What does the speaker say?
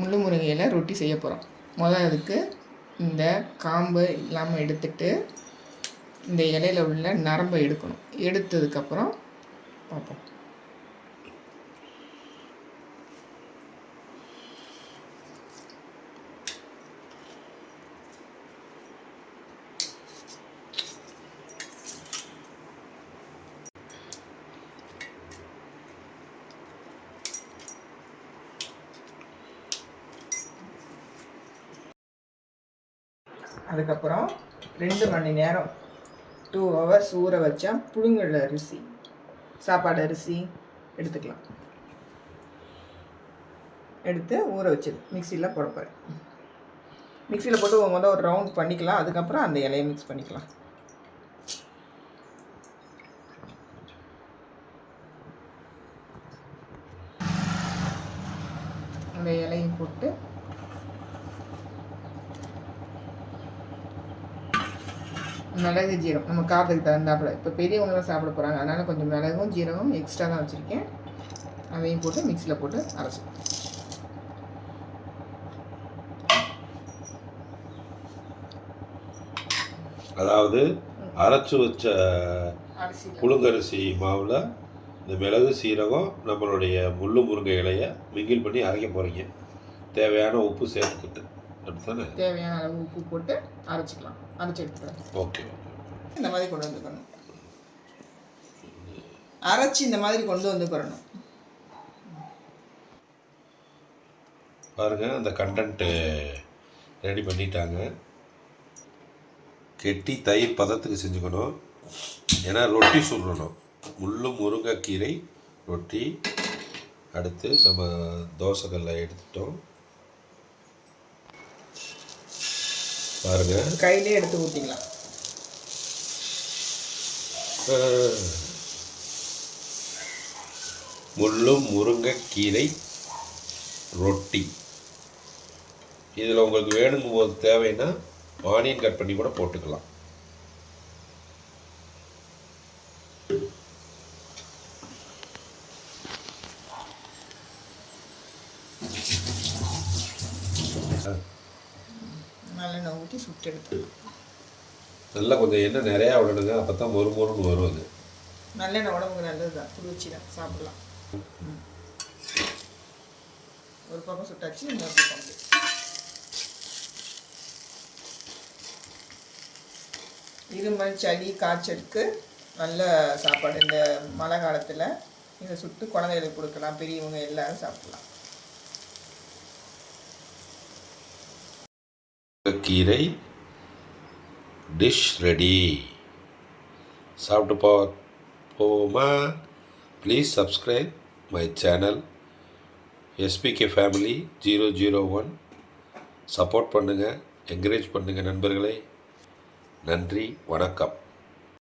முள்ளு முருங்கையில் ரொட்டி செய்ய போகிறோம் முதல் அதுக்கு இந்த காம்பு இல்லாமல் எடுத்துட்டு இந்த இலையில உள்ள நரம்பை எடுக்கணும். எடுத்ததுக்கப்புறம் பார்ப்போம். அதுக்கப்புறம் ரெண்டு மணி நேரம் டூ ஹவர்ஸ் ஊற வச்சா புழுங்கல் அரிசி சாப்பாடு அரிசி எடுத்துக்கலாம். எடுத்து ஊற வச்சது மிக்சியில் போட போகிறேன் மிக்சியில் போட்டு முதல் ஒரு ரவுண்ட் பண்ணிக்கலாம் அதுக்கப்புறம் அந்த இலையை மிக்ஸ் பண்ணிக்கலாம். அந்த இலையும் போட்டு மிளகு ஜீரகம் நம்ம காரத்துக்கு தகுந்தாப்புல. இப்போ பெரியவங்களாம் சாப்பிட போகிறாங்க அதனால் கொஞ்சம் மிளகும் ஜீரகம் எக்ஸ்ட்ரா தான் வச்சுருக்கேன். அதையும் போட்டு மிக்சியில் போட்டு அரைச்சி. அதாவது அரைச்சி வச்ச புழுங்கரிசி மாவில் இந்த மிளகு சீரகம் நம்மளுடைய முள்ளு முருங்கை இலையை மிங்கில் பண்ணி அரைக்க போகிறீங்க தேவையான உப்பு சேர்த்துக்கிட்டு. தேவையான அளவு உப்பு போட்டு அரைச்சிக்கலாம். அரைச்சி எடுத்துக்கலாம். ஓகே இந்த மாதிரி கொண்டு வந்துக்கணும் அரைச்சி இந்த மாதிரி கொண்டு வந்துக்கிறணும் பாருங்கள் அந்த கண்டன்ட்டு ரெடி பண்ணிட்டாங்க. கெட்டி தயிர் பதத்துக்கு செஞ்சுக்கணும். ஏன்னா ரொட்டி சுடணும். முள்ளு முருங்கைக்கீரை ரொட்டி. அடுத்து நம்ம தோசைக்கல்ல எடுத்துட்டோம். பாருங்கள் கையிலே எடுத்து ஊற்றிக்கலாம் முள்ளும் முருங்கைக்கீரை ரொட்டி. இதில் உங்களுக்கு வேணுங்கும் போது தேவைன்னா ஆனியன் கட் பண்ணி கூட போட்டுக்கலாம். நல்லெண்ணெய் ஊற்றி சுட்டு எடுத்து. நல்லா கொஞ்சம் எண்ணெய் நிறையா விடணுங்க அப்போ தான் மொறு மொறுன்னு வரும் அது. நல்லெண்ணெய் உடம்புக்கு நல்லது தான் குளிர்ச்சி தான் சாப்பிடலாம். ஒரு பக்கம் சுட்டாச்சு இன்னொரு பக்கம். இருமல் சளி காய்ச்சலுக்கு நல்ல சாப்பாடு. இந்த மழை காலத்தில் இதை சுட்டு குழந்தைகளுக்கு கொடுக்கலாம் பெரியவங்க எல்லாரும் சாப்பிடலாம். கீரை. டிஷ் ரெடி சாப்பிட்டு போ போவோமா please subscribe my channel SPK family zero zero one support பண்ணுங்கள் என்கரேஜ் பண்ணுங்கள் நண்பர்களே. நன்றி வணக்கம்.